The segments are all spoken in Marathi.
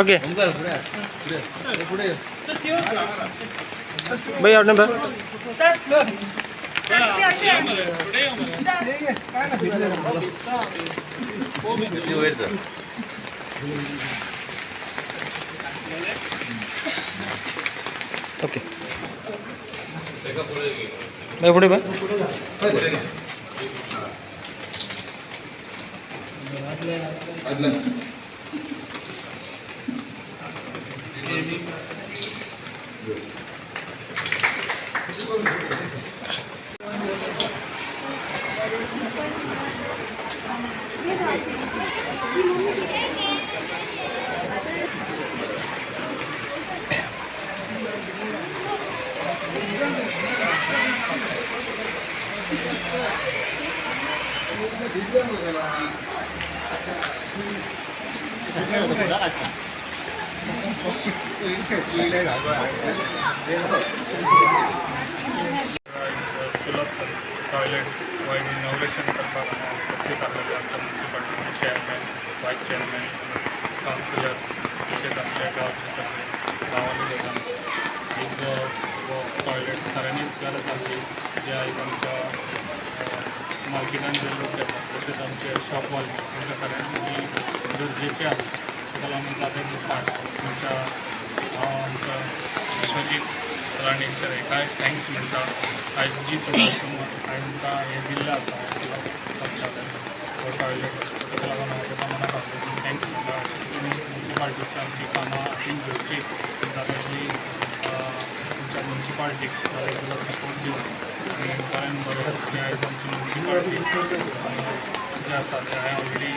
ओके. भाई और नंबर. ओके. भाई पुढे बा одна. Thank you. टॉयलेट व इनोव्हेशन करपाक उपस्थित आसलेले आमच्या म्युन्सिपाल्टीचे चेअरमॅन वायस चेअरमॅन कावन्सिलर तशेंच आमचे गांवचे सगळे गांवांनी वचून एक जो टॉयलेट खऱ्यांनीच गरज आसली जे आयज आमच्या अ, लोक तसेच आमचे शॉप मालक तांकां खऱ्यांनी गरजेचे आहे. ताका आम्ही जाता खास तुमच्या हांव आमच्या विश्वजीत राणे सर काय थँक्स म्हणटा आयज जी सुद्दां आमकां हें दिल्लें आसा संचालन हो टॉयलेट ताका लागून हांव ताका मना खातीर थँक्स म्हणटा तुमी म्युन्सिपाल्टीची आमची कामां हातीन घेवची जाल्यार ती तुमच्या सपोर्ट दिवन आनी बरें बरें जें आयज आमची म्युन्सिपाल्टी जें आसा तें हांवें ऑलरेडी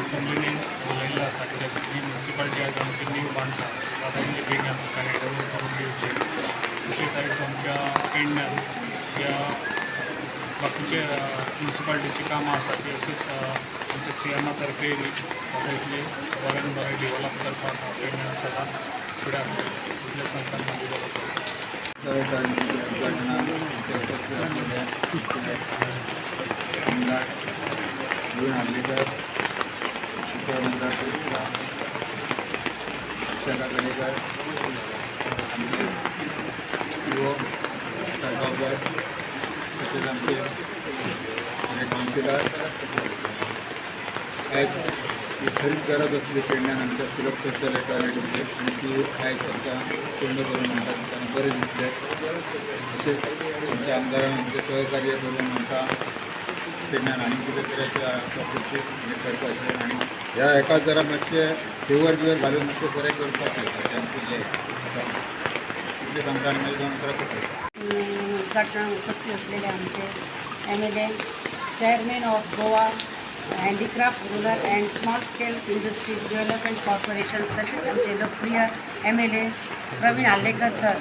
एसेंब्लीन उलयल्लें आसा कित्याक जी म्युन्सिपाल्टी आयज आमची नीव बांदता तातूंत बेगीन कांय करून दिवचें तशेंच आयज आमच्या पेडण्यान ह्या बाकीचे म्युन्सिपाल्टीची कामां आसा ती अशीच अ, आमच्या सी एमा तर्फे ताका इतली बऱ्यान बरें डिवेलप करपाक हांव पेडण्यान सदांच फुडें आसतलें इतलें सांगताना म्हाजी गरज आसा आंबेडकर शिक्षणमंत्री शंका गणेकर युवक तसेच आमचे काउन्सिलर ती खरीच गरज असली पेडण्यान आमच्या सुलभ सोशल टॉयलेटची आणि ती काय सध्या तोंड करून म्हणतात त्यांना बरे दिसले तशेंच आमच्या आमदारांचे सहकार्य करून म्हणता पेडण्यान आणि कितें तरी टॉपिकची हें करपाचें आनी ह्या हेका जरा मातशें फेवर बिवर घालून मातशें बरें करपाचें अशें आमचें म्हणजे हें इतलें सांगता आनी मागीर दोन परत उद्घाटनात उपस्थित असलेले आमचे M L A chairman of Goa handicraft rural and small scale industries development corporation तसेच आमचे लोकप्रिय M L A Praveen Arlekar sir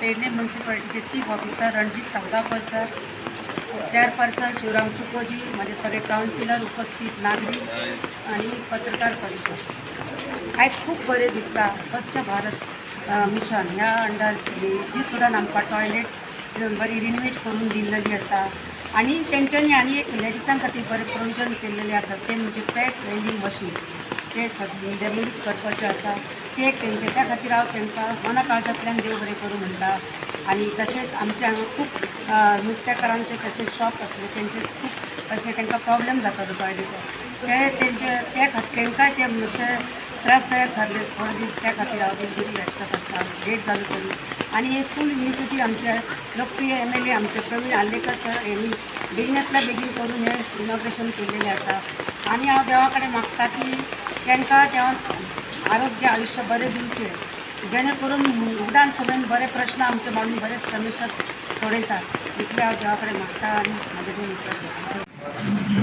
Pedne म्युन्सिपाल्टीचे chief officer Ranjit Sangakar sir chairperson Shivram Tukoji माझे सगळे काउन्सिलर उपस्थित नागरिक आणि पत्रकार परिषद. आयज खूब बरें दिसता स्वच्छ भारत मिशन. ह्या अंडर जी सुद्दां आमकां टॉयलेट बरी रिनोवेट करून दिल्लेली आसा आनी तेंच्यांनी आणि एक लेडिसां खातीर बरें प्रोविजन केल्लेलें आसा तें म्हणजे पॅट वेंडिंग मशीन ते सगळें डेमोलीट करपाचें आसा ते एक तेंचे त्या खातीर हांव तेंकां मना काळजांतल्यान देव बरें करूं म्हणटा आनी तशेंच आमच्या हांगा खूब नुस्तेकारांचे तशेंच शॉप आसले तेंचे खूब अशें तांकां प्रॉब्लेम जाता टॉयलेट ते तेंचे त्या खातीर तेंकां ते मातशें त्रास तयार थारले थोडे दीस त्या खातीर हांव दिलगिरी व्यक्त करता डेट चालू तरी. आनी हे फूल इनिशिएटीव आमच्या लोकप्रिय एम एल ए आमचे प्रवीण आल्लेकर सर यांनी बेगिनांतल्या बेगीन करून हे इनॉग्रेशन केलेले आसा आनी हांव देवा कडेन मागता की तांकां देवान आरोग्य आयुश्य बरें दिवचें. जेणे करून उडान सगळ्यान बरे प्रश्न आमचे मांडून बरे समस्या सोडयतात इतले हांव देवा कडेन मागता आनी म्हाजे दोन विश्वास